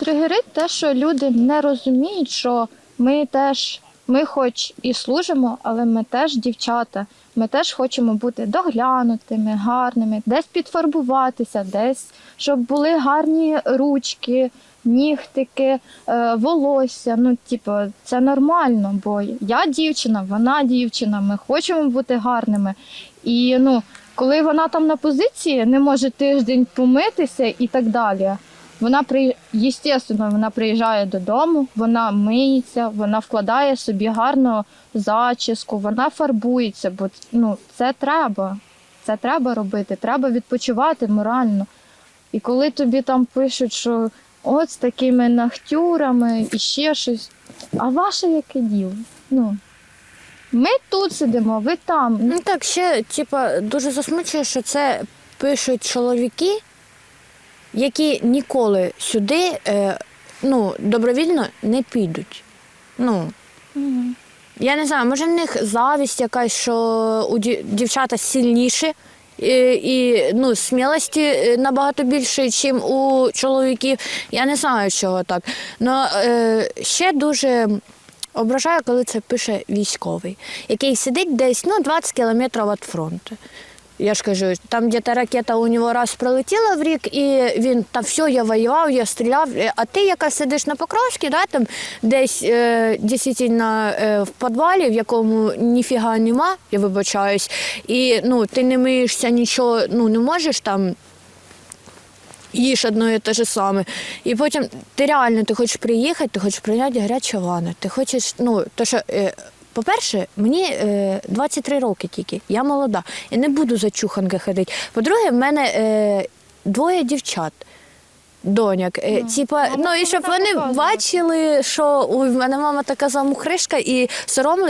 Тригерить те, що люди не розуміють, що ми теж, ми хоч і служимо, але ми теж дівчата. Ми теж хочемо бути доглянутими, гарними, десь підфарбуватися, десь щоб були гарні ручки, нігтики, е, волосся. Ну, типу, це нормально, бо я дівчина, вона дівчина, ми хочемо бути гарними. І ну, коли вона там на позиції не може тиждень помитися і так далі. Вона при естественно, вона приїжджає додому, вона миється, вона вкладає собі гарну зачіску, вона фарбується, бо ну, це треба. Це треба робити, треба відпочивати морально. І коли тобі там пишуть, що от з такими нахтюрами і ще щось, а ваше яке діло? Ну, ми тут сидимо, ви там. Ну так, ще типа дуже засмучує, що це пишуть чоловіки, які ніколи сюди е, ну, добровільно не підуть. Ну, Мгм. я не знаю, може в них завість якась, що у дів- дівчата сильніші. І, і ну, смілості е, набагато більше, ніж у чоловіків. Я не знаю, чого так. Но е, ще дуже ображає, коли це пише військовий, який сидить десь ну, 20 кілометрів від фронту. Я ж кажу, там где-то ракета у нього раз прилетіла в рік, і він та все, я воював, я стріляв. А ти, яка сидиш на Покровській, да, там десь е, дійсно е, в підвалі, в якому ніфіга нема, я вибачаюсь, і ну, ти не миєшся нічого, ну не можеш там. Їж одно і те ж саме. І потім ти реально ти хочеш приїхати, ти хочеш прийняти гарячу ванну. Ти хочеш, ну, то що, е, по-перше, мені е, 23 роки тільки, я молода. Я не буду за чуханки ходити. По-друге, в мене е, двоє дівчат. Доняк, Е, типа, ну і щоб вони бачили, що у мене мама така замухришка і соромлять.